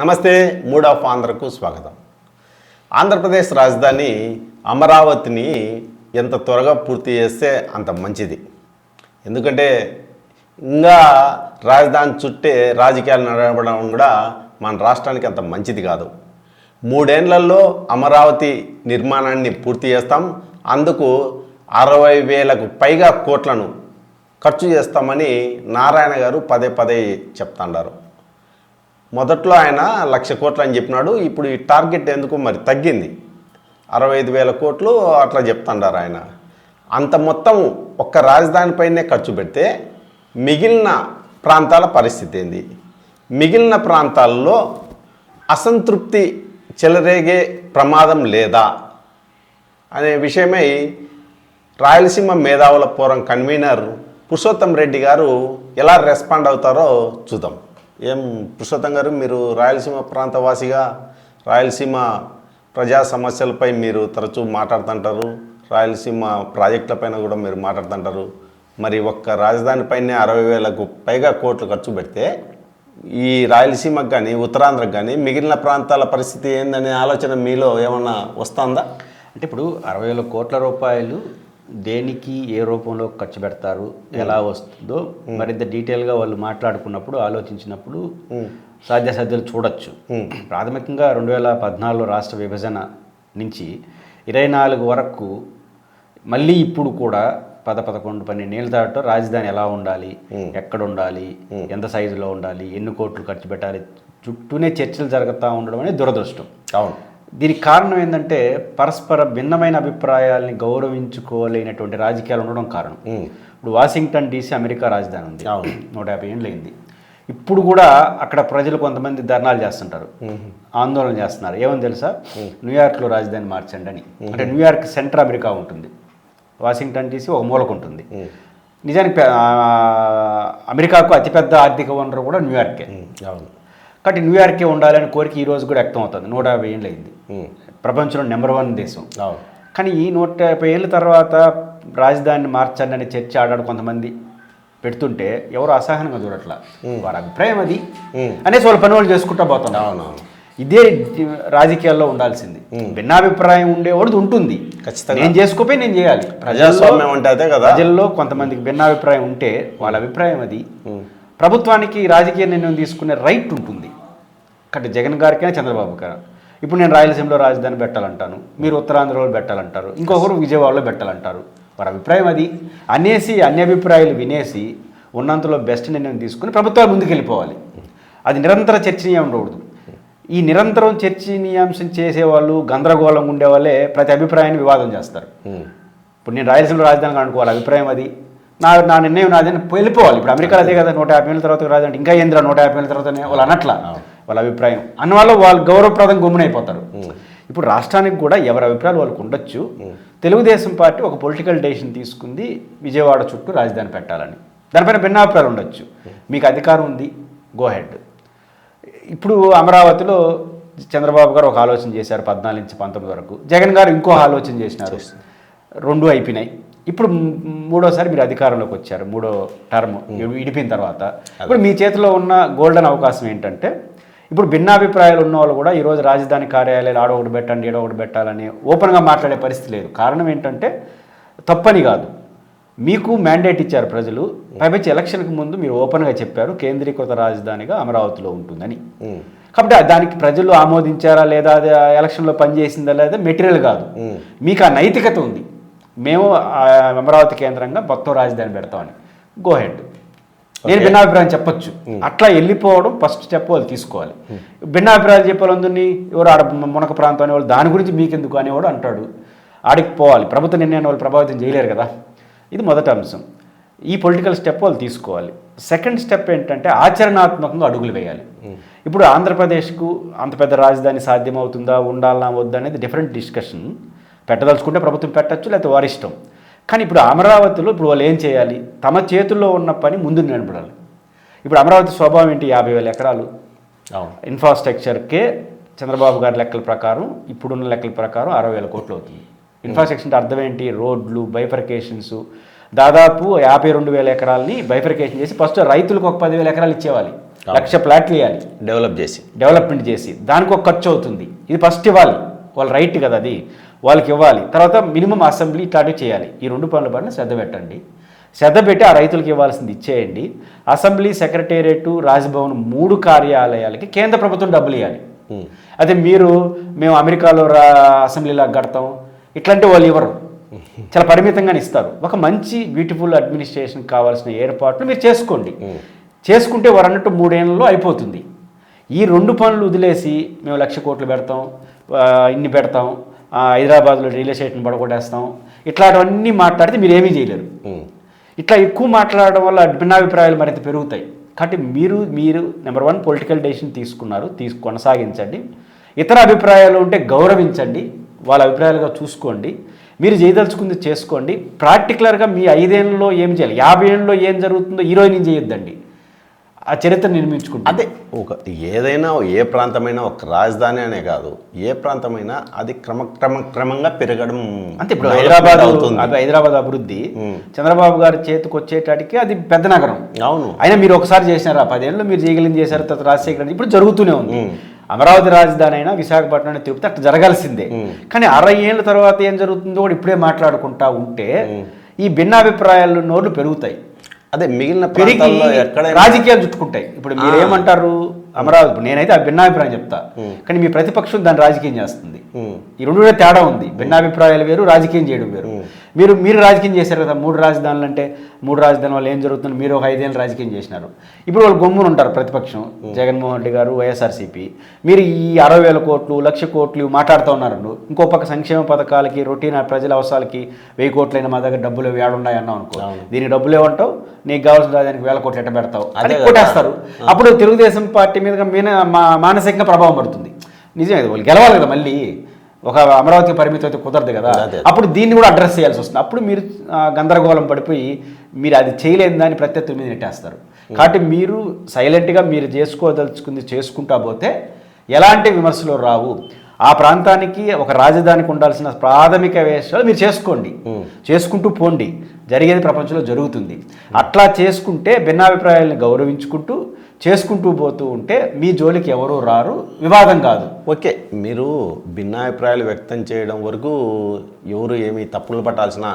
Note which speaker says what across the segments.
Speaker 1: నమస్తే mood of ఆంధ్రకు స్వాగతం. ఆంధ్రప్రదేశ్ రాజధాని అమరావతిని ఎంత త్వరగా పూర్తి చేస్తే అంత మంచిది. ఎందుకంటే ఇంకా రాజధాని చుట్టే రాజకీయాలు నడపడం కూడా మన రాష్ట్రానికి అంత మంచిది కాదు. మూడేళ్ళలో అమరావతి నిర్మాణాన్ని పూర్తి చేస్తాం. అందుకు అరవై వేలకు పైగా కోట్లను ఖర్చు చేస్తామని నారాయణ గారు పదే పదే చెప్తాండారు. మొదట్లో ఆయన లక్ష కోట్లు అని చెప్పినాడు. ఇప్పుడు ఈ టార్గెట్ ఎందుకు మరి తగ్గింది? అరవై ఐదు వేల కోట్లు అట్లా చెప్తుండారు ఆయన. అంత మొత్తం ఒక్క రాజధానిపైనే ఖర్చు పెడితే మిగిలిన ప్రాంతాల పరిస్థితి ఏంది? మిగిలిన ప్రాంతాల్లో అసంతృప్తి చెలరేగే ప్రమాదం లేదా? అనే విషయమై రాయలసీమ మేధావుల ఫోరం కన్వీనర్ పురుషోత్తం రెడ్డి గారు ఎలా రెస్పాండ్ అవుతారో చూద్దాం. ఏం పురుషోత్తం గారు మీరు రాయలసీమ ప్రాంతవాసిగా రాయలసీమ ప్రజా సమస్యలపై మీరు తరచూ మాట్లాడుతుంటారు రాయలసీమ ప్రాజెక్టులపైన కూడా మీరు మాట్లాడుతుంటారు. మరి ఒక్క రాజధాని పైనే అరవై వేలకు పైగా కోట్లు ఖర్చు పెడితే ఈ రాయలసీమకు కానీ ఉత్తరాంధ్రకు కానీ మిగిలిన ప్రాంతాల పరిస్థితి ఏందనే ఆలోచన మీలో ఏమన్నా వస్తుందా?
Speaker 2: అంటే ఇప్పుడు అరవై వేల కోట్ల రూపాయలు దేనికి ఏ రూపంలో ఖర్చు పెడతారు ఎలా వస్తుందో మరింత డీటెయిల్గా వాళ్ళు మాట్లాడుకున్నప్పుడు ఆలోచించినప్పుడు సాధ్యాసాధ్యాలు చూడొచ్చు. ప్రాథమికంగా రెండు వేల పద్నాలుగులో రాష్ట్ర విభజన నుంచి ఇరవై నాలుగు వరకు మళ్ళీ ఇప్పుడు కూడా పద పదకొండు పన్నెండేళ్ళ తర్వాత రాజధాని ఎలా ఉండాలి ఎక్కడ ఉండాలి ఎంత సైజులో ఉండాలి ఎన్ని కోట్లు ఖర్చు పెట్టాలి చుట్టూనే చర్చలు జరుగుతూ ఉండడం అనేది దురదృష్టం.
Speaker 1: అవును.
Speaker 2: దీనికి కారణం ఏంటంటే పరస్పర భిన్నమైన అభిప్రాయాల్ని గౌరవించుకోలేనటువంటి రాజకీయాలు ఉండడం కారణం. ఇప్పుడు వాషింగ్టన్ డీసీ అమెరికా రాజధాని ఉంది.
Speaker 1: అవును.
Speaker 2: నూట యాభై ఏళ్ళు అయింది. ఇప్పుడు కూడా అక్కడ ప్రజలు కొంతమంది ధర్నాలు చేస్తుంటారు. ఆందోళన చేస్తున్నారు. ఏమని తెలుసా? న్యూయార్క్లో రాజధాని మార్చండి అని. అంటే న్యూయార్క్ సెంటర్ అమెరికా ఉంటుంది. వాషింగ్టన్ డీసీ ఒక మూలకు ఉంటుంది. నిజానికి అమెరికాకు అతిపెద్ద ఆర్థిక వనరు కూడా న్యూయార్కే.
Speaker 1: అవును.
Speaker 2: కాబట్టి న్యూయార్కే ఉండాలని కోరిక ఈ రోజు కూడా వ్యక్తం అవుతుంది. నూట యాభై ఏళ్ళు అయింది. ప్రపంచంలో నెంబర్ వన్ దేశం. కానీ ఈ నూట యాభై ఏళ్ళ తర్వాత రాజధానిని మార్చండి అనే చర్చ ఆడాడు కొంతమంది పెడుతుంటే ఎవరు అసహనంగా చూడట్లా. వారి అభిప్రాయం అది. అనేసి వాళ్ళ పని వాళ్ళు చేసుకుంటా పోతున్నారు. ఇదే రాజకీయాల్లో ఉండాల్సింది. భిన్నాభిప్రాయం ఉండేవాడు ఉంటుంది.
Speaker 1: ఖచ్చితంగా.
Speaker 2: నేను చేసుకోపోయి నేను చేయాలి.
Speaker 1: ప్రజాస్వామ్యం అంటే అదే కదా.
Speaker 2: ప్రజల్లో కొంతమందికి భిన్నాభిప్రాయం ఉంటే వాళ్ళ అభిప్రాయం అది. ప్రభుత్వానికి రాజకీయ నిర్ణయం తీసుకునే రైట్ ఉంటుంది. కాబట్టి జగన్ గారికైనా చంద్రబాబు గారు. ఇప్పుడు నేను రాయలసీమలో రాజధాని పెట్టాలంటాను. మీరు ఉత్తరాంధ్రలో పెట్టాలంటారు. ఇంకొకరు విజయవాడలో పెట్టాలంటారు. వారి అభిప్రాయం అది. అనేసి అన్ని అభిప్రాయాలు వినేసి ఉన్నంతలో బెస్ట్ నిర్ణయం తీసుకుని ప్రభుత్వాలు ముందుకెళ్ళిపోవాలి. అది నిరంతర చర్చనీయం ఉండకూడదు. ఈ నిరంతరం చర్చనీయాంశం చేసేవాళ్ళు గందరగోళంగా ఉండేవాళ్ళే ప్రతి అభిప్రాయాన్ని వివాదం చేస్తారు. ఇప్పుడు నేను రాయలసీమలో రాజధాని అనుకో వాళ్ళ అభిప్రాయం అది. నా నా నిర్ణయం నాదని వెళ్ళిపోవాలి. ఇప్పుడు అమెరికాలో అదే కదా నూట యాభై ఏళ్ళ తర్వాత రాజధాని. ఇంకా ఏంద్రా నూట యాభై ఏళ్ళ తర్వాత వాళ్ళు అనట్లా వాళ్ళ అభిప్రాయం. అన్నవాళ్ళు వాళ్ళు గౌరవప్రదం గుమ్మునైపోతారు. ఇప్పుడు రాష్ట్రానికి కూడా ఎవరి అభిప్రాయాలు వాళ్ళకు ఉండొచ్చు. తెలుగుదేశం పార్టీ ఒక పొలిటికల్ డెసిషన్ తీసుకుంది విజయవాడ చుట్టూ రాజధాని పెట్టాలని. దానిపైన భిన్నాభిప్రాయాలు ఉండొచ్చు. మీకు అధికారం ఉంది. గో హెడ్ ఇప్పుడు అమరావతిలో చంద్రబాబు గారు ఒక ఆలోచన చేశారు పద్నాలుగు నుంచి పంతొమ్మిది వరకు. జగన్ గారు ఇంకో ఆలోచన చేసినారు. రెండు అయిపోయినాయి. ఇప్పుడు మూడోసారి మీరు అధికారంలోకి వచ్చారు. మూడో టర్మ్ ఇడిపిన తర్వాత. ఇప్పుడు మీ చేతిలో ఉన్న గోల్డెన్ అవకాశం ఏంటంటే ఇప్పుడు భిన్నాభిప్రాయాలు ఉన్న వాళ్ళు కూడా ఈరోజు రాజధాని కార్యాలయాలు ఆడ ఒకటి పెట్టండి ఏడో ఒకటి పెట్టాలని ఓపెన్గా మాట్లాడే పరిస్థితి లేదు. కారణం ఏంటంటే తప్పని కాదు. మీకు మ్యాండేట్ ఇచ్చారు ప్రజలు. పైపచ్చి ఎలక్షన్కి ముందు మీరు ఓపెన్గా చెప్పారు కేంద్రీకృత రాజధానిగా అమరావతిలో ఉంటుందని. కాబట్టి దానికి ప్రజలు ఆమోదించారా లేదా అది ఎలక్షన్లో పనిచేసిందా లేదా మెటీరియల్ కాదు. మీకు ఆ నైతికత ఉంది. మేము అమరావతి కేంద్రంగా మొత్తం రాజధాని పెడతామని. గో హెడ్ నేను భిన్నాభిప్రాయం చెప్పొచ్చు. అట్లా వెళ్ళిపోవడం ఫస్ట్ స్టెప్ వాళ్ళు తీసుకోవాలి. భిన్నాభిప్రాయాలు చెప్పే వాళ్ళందరినీ ఎవరు ఆడ మునక ప్రాంతం అనేవాళ్ళు దాని గురించి మీకెందుకు అనేవాడు అంటాడు. ఆడికి పోవాలి. ప్రభుత్వ నిర్ణయాన్ని వాళ్ళు ప్రభావితం చేయలేరు కదా. ఇది మొదటి అంశం. ఈ పొలిటికల్ స్టెప్ వాళ్ళు తీసుకోవాలి. సెకండ్ స్టెప్ ఏంటంటే ఆచరణాత్మకంగా అడుగులు వేయాలి. ఇప్పుడు ఆంధ్రప్రదేశ్కు అంత పెద్ద రాజధాని సాధ్యమవుతుందా ఉండాలా వద్దా అనేది డిఫరెంట్ డిస్కషన్ పెట్టదలుచుకుంటే ప్రభుత్వం పెట్టచ్చు లేకపోతే వారి ఇష్టం. కానీ ఇప్పుడు అమరావతిలో ఇప్పుడు వాళ్ళు ఏం చేయాలి? తమ చేతుల్లో ఉన్న పని ముందు నిలబడాలి. ఇప్పుడు అమరావతి స్వభావం ఏంటి? యాభై వేల ఎకరాలు. ఇన్ఫ్రాస్ట్రక్చర్కే చంద్రబాబు గారి లెక్కల ప్రకారం ఇప్పుడున్న లెక్కల ప్రకారం అరవై వేల కోట్లు అవుతుంది. ఇన్ఫ్రాస్ట్రక్చర్ అంటే అర్థం ఏంటి రోడ్లు బైఫర్కేషన్స్. దాదాపు యాభై రెండు వేల ఎకరాలని బైఫర్కేషన్ చేసి ఫస్ట్ రైతులకు ఒక పదివేల ఎకరాలు ఇచ్చేవాలి. లక్ష ప్లాట్లు ఇవ్వాలి
Speaker 1: డెవలప్ చేసి.
Speaker 2: డెవలప్మెంట్ చేసి. దానికి ఒక ఖర్చు అవుతుంది. ఇది ఫస్ట్ ఇవ్వాలి. వాళ్ళ రైట్ కదా అది. వాళ్ళకి ఇవ్వాలి. తర్వాత మినిమం అసెంబ్లీ ఇట్లాంటివి చేయాలి. ఈ రెండు పనుల పైన శ్రద్ధ పెట్టండి. శ్రద్ధ పెట్టి ఆ రైతులకు ఇవ్వాల్సింది ఇచ్చేయండి. అసెంబ్లీ సెక్రటేరియట్ రాజ్భవన్ మూడు కార్యాలయాలకి కేంద్ర ప్రభుత్వం డబ్బులు ఇవ్వాలి. అదే మీరు మేము అమెరికాలో రా అసెంబ్లీలో కడతాం ఇట్లాంటి వాళ్ళు ఇవ్వరు చాలా పరిమితంగానే ఇస్తారు. ఒక మంచి బ్యూటిఫుల్ అడ్మినిస్ట్రేషన్ కావాల్సిన ఏర్పాట్లు మీరు చేసుకోండి. చేసుకుంటే వారు అన్నట్టు మూడేళ్ళలో అయిపోతుంది. ఈ రెండు పనులు వదిలేసి మేము లక్ష కోట్లు పెడతాం ఇన్ని పెడతాం. హైదరాబాద్లో రియల్ ఎస్టేట్ని పడగొట్టేస్తాం. ఇట్లాంటివన్నీ మాట్లాడితే మీరు ఏమీ చేయలేరు. ఇట్లా ఎక్కువ మాట్లాడడం వల్ల భిన్నాభిప్రాయాలు మరింత పెరుగుతాయి. కాబట్టి మీరు మీరు నెంబర్ వన్ పొలిటికల్ డెసిషన్ తీసుకున్నారు తీసు కొనసాగించండి. ఇతర అభిప్రాయాలు ఉంటే గౌరవించండి. వాళ్ళ అభిప్రాయాలుగా చూసుకోండి. మీరు చేయదలుచుకుంది చేసుకోండి. ప్రాక్టికలర్గా మీ ఐదేళ్ళలో ఏం చేయాలి? యాభై ఏళ్ళలో ఏం జరుగుతుందో ఈ రోజు నుంచి చేయొద్దండి. ఆ చరిత్ర నిర్మించుకుంటే
Speaker 1: అదే ఒక ఏదైనా ఏ ప్రాంతమైనా ఒక రాజధాని అనే కాదు. ఏ ప్రాంతమైనా అది క్రమ క్రమ క్రమంగా పెరగడం
Speaker 2: అంతే ఇప్పుడు హైదరాబాద్
Speaker 1: అవుతుంది.
Speaker 2: అవి హైదరాబాద్ అభివృద్ధి. చంద్రబాబు గారి చేతికి వచ్చేటానికి అది పెద్ద నగరం.
Speaker 1: అవును.
Speaker 2: అయినా మీరు ఒకసారి చేసినారు? ఆ పదేళ్ళు మీరు చేయగలిగింది చేశారు తర్వాత రాజశేఖర ఇప్పుడు జరుగుతూనే ఉంది. అమరావతి రాజధాని అయినా విశాఖపట్నం తిరుపతి అట్లా జరగాల్సిందే. కానీ అరవై ఏళ్ళ తర్వాత ఏం జరుగుతుందో కూడా ఇప్పుడే మాట్లాడుకుంటా ఉంటే ఈ భిన్నాభిప్రాయాలు నోళ్ళు పెరుగుతాయి.
Speaker 1: అదే మిగిలిన
Speaker 2: పెరిగి రాజకీయాలు చుట్టుకుంటాయి. ఇప్పుడు మీరు ఏమంటారు అమరావతి నేనైతే ఆ భిన్నాభిప్రాయం చెప్తా. కానీ మీ ప్రతిపక్షం దాన్ని రాజకీయం చేస్తుంది. ఈ రెండు తేడా ఉంది. భిన్నాభిప్రాయాలు వేరు రాజకీయం చేయడం వేరు. మీరు మీరు రాజకీయం చేశారు కదా మూడు రాజధానులు అంటే మూడు రాజధానుల వల్ల ఏం జరుగుతుంది? మీరు ఒక ఐదేళ్ళు రాజకీయం చేసినారు. ఇప్పుడు వాళ్ళు గమ్మున ఉంటారు ప్రతిపక్షం. జగన్మోహన్ రెడ్డి గారు వైఎస్ఆర్సీపీ. మీరు ఈ అరవై వేల కోట్లు లక్ష కోట్లు ఇవి మాట్లాడుతూ ఉన్నారు. ఇంకో పక్క సంక్షేమ పథకాలకి రొటీన్ ప్రజల అవసరాలకి వెయ్యి కోట్లైన మా దగ్గర డబ్బులు ఏడున్నాయి అన్నావు అనుకో. దీనికి డబ్బులు ఏమంటావు నీకు కావాల్సిన రాజధానికి వేల కోట్లు ఎట్ట పెడతావు?
Speaker 1: అదే
Speaker 2: అని. కొట్టేస్తారు. అప్పుడు తెలుగుదేశం పార్టీ మీద మీన మా- మానసికంగా ప్రభావం పడుతుంది. నిజమే వాళ్ళు గెలవాలి కదా మళ్ళీ. ఒక అమరావతి పరిమితి అయితే కుదరదు కదా. అప్పుడు దీన్ని కూడా అడ్రస్ చేయాల్సి వస్తుంది. అప్పుడు మీరు గందరగోళం పడిపోయి మీరు అది చేయలేని దాన్ని ప్రత్యర్థుల మీద నెట్టేస్తారు. కాబట్టి మీరు సైలెంట్గా మీరు చేసుకోదలుచుకుంది చేసుకుంటా పోతే ఎలాంటి విమర్శలు రావు. ఆ ప్రాంతానికి ఒక రాజధానికి ఉండాల్సిన ప్రాథమిక విషయాలు మీరు చేసుకోండి. చేసుకుంటూ పోండి. జరిగేది ప్రపంచంలో జరుగుతుంది. అట్లా చేసుకుంటే భిన్నాభిప్రాయాలను గౌరవించుకుంటూ చేసుకుంటూ పోతూ ఉంటే మీ జోలికి ఎవరూ రారు. వివాదం కాదు.
Speaker 1: ఓకే. మీరు భిన్నాభిప్రాయాలు వ్యక్తం చేయడం వరకు ఎవరు ఏమీ తప్పులు పట్టాల్సిన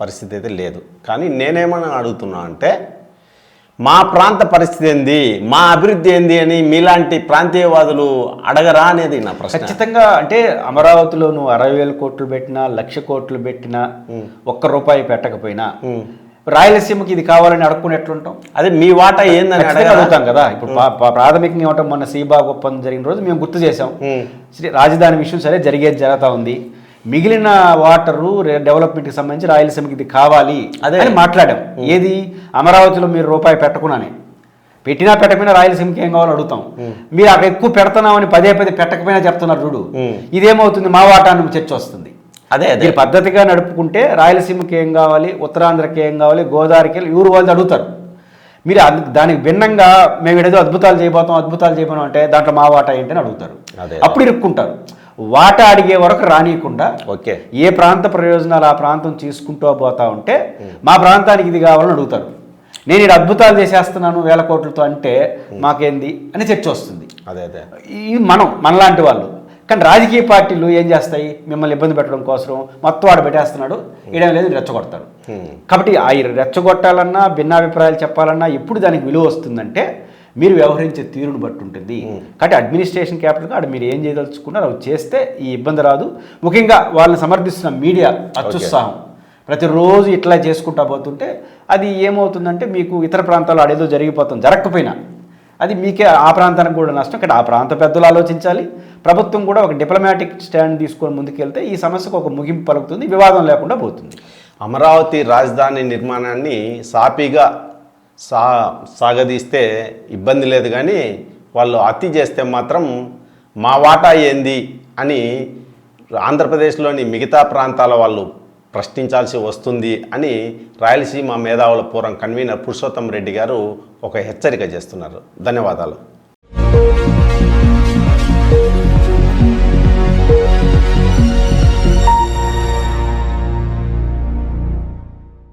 Speaker 1: పరిస్థితి అయితే లేదు. కానీ నేనేమని అడుగుతున్నా అంటే మా ప్రాంత పరిస్థితి ఏంది? మా అభివృద్ధి ఏంది అని మీలాంటి ప్రాంతీయవాదులు అడగరా అనేది నా ప్రశ్న.
Speaker 2: ఖచ్చితంగా అంటే అమరావతిలో నువ్వు అరవై వేల కోట్లు పెట్టినా లక్ష కోట్లు పెట్టినా ఒక్క రూపాయి పెట్టకపోయినా రాయలసీమకి ఇది కావాలని అడుక్కుని ఎట్లుంటాం?
Speaker 1: అదే మీ వాటా ఏందని
Speaker 2: అడుగుతాం కదా. ఇప్పుడు ప్రాథమికంగా ఏమంటాం మొన్న సీబాగ్ ఒప్పందం జరిగిన రోజు మేము గుర్తు చేసాం శ్రీ రాజధాని విషయం సరే జరిగేది జరుగుతూ ఉంది. మిగిలిన వాటరు డెవలప్మెంట్కి సంబంధించి రాయలసీమకి ఇది కావాలి
Speaker 1: అదే.
Speaker 2: అని మాట్లాడాం. ఏది? అమరావతిలో మీరు రూపాయి పెట్టకున్నానే. పెట్టినా పెట్టకపోయినా రాయలసీమకి ఏం కావాలో అడుగుతాం. మీరు అక్కడ ఎక్కువ పెడుతున్నామని పదే పదే పెట్టకపోయినా చెప్తున్నారు చూడు. ఇదేమవుతుంది? మా వాటాన్ని చర్చ వస్తుంది.
Speaker 1: అదే అదే.
Speaker 2: మీరు పద్ధతిగా నడుపుకుంటే రాయలసీమకి ఏం కావాలి? ఉత్తరాంధ్రకి ఏం కావాలి? గోదావరికి వెళ్ళి ఊరు వాళ్ళు అడుగుతారు. మీరు దానికి భిన్నంగా మేము ఏదో అద్భుతాలు చేయబోతాం అద్భుతాలు చేయబోతాం అంటే దాంట్లో మా వాటా ఏంటని అడుగుతారు. అప్పుడు ఇరుక్కుంటారు. వాటా అడిగే వరకు రానియకుండా
Speaker 1: ఓకే.
Speaker 2: ఏ ప్రాంత ప్రయోజనాలు ఆ ప్రాంతం తీసుకుంటూ పోతా ఉంటే మా ప్రాంతానికి ఇది కావాలని అడుగుతారు. నేను ఇక్కడ అద్భుతాలు చేసేస్తున్నాను వేల కోట్లతో అంటే మాకేంది? అని చర్చ వస్తుంది.
Speaker 1: అదే అదే.
Speaker 2: ఇది మనం మనలాంటి వాళ్ళు. కానీ రాజకీయ పార్టీలు ఏం చేస్తాయి? మిమ్మల్ని ఇబ్బంది పెట్టడం కోసం మొత్తం వాడు పెట్టేస్తున్నాడు. ఇడేం లేదు రెచ్చగొడతారు కాబట్టి ఆ రెచ్చగొట్టాలన్నా భిన్నాభిప్రాయాలు చెప్పాలన్నా ఎప్పుడు దానికి విలువ వస్తుందంటే మీరు వ్యవహరించే తీరును బట్టి ఉంటుంది. కాబట్టి అడ్మినిస్ట్రేషన్ క్యాపిటల్ అక్కడ మీరు ఏం చేయదలుచుకున్నారో అవి చేస్తే ఈ ఇబ్బంది రాదు. ముఖ్యంగా వాళ్ళని సమర్థిస్తున్న మీడియా అత్యుత్సాహం. ప్రతిరోజు ఇట్లా చేసుకుంటా పోతుంటే అది ఏమవుతుందంటే మీకు ఇతర ప్రాంతాల్లో అడేదో జరిగిపోతుంది జరగకపోయినా. అది మీకే ఆ ప్రాంతానికి కూడా నష్టం. ఇక్కడ ఆ ప్రాంత పెద్దలు ఆలోచించాలి. ప్రభుత్వం కూడా ఒక డిప్లొమాటిక్ స్టాండ్ తీసుకొని ముందుకెళ్తే ఈ సమస్యకు ఒక ముగింపు పలుకుతుంది వివాదం లేకుండా పోతుంది.
Speaker 1: అమరావతి రాజధాని నిర్మాణాన్ని సాపీగా సా సాగదీస్తే ఇబ్బంది లేదు కానీ వాళ్ళు అతి చేస్తే మాత్రం మా వాటా ఏంది అని ఆంధ్రప్రదేశ్లోని మిగతా ప్రాంతాల వాళ్ళు ప్రశ్నించాల్సి వస్తుంది అని రాయలసీమ మేధావుల పూర్వం కన్వీనర్ పురుషోత్తం రెడ్డి గారు ఒక హెచ్చరిక చేస్తున్నారు. ధన్యవాదాలు.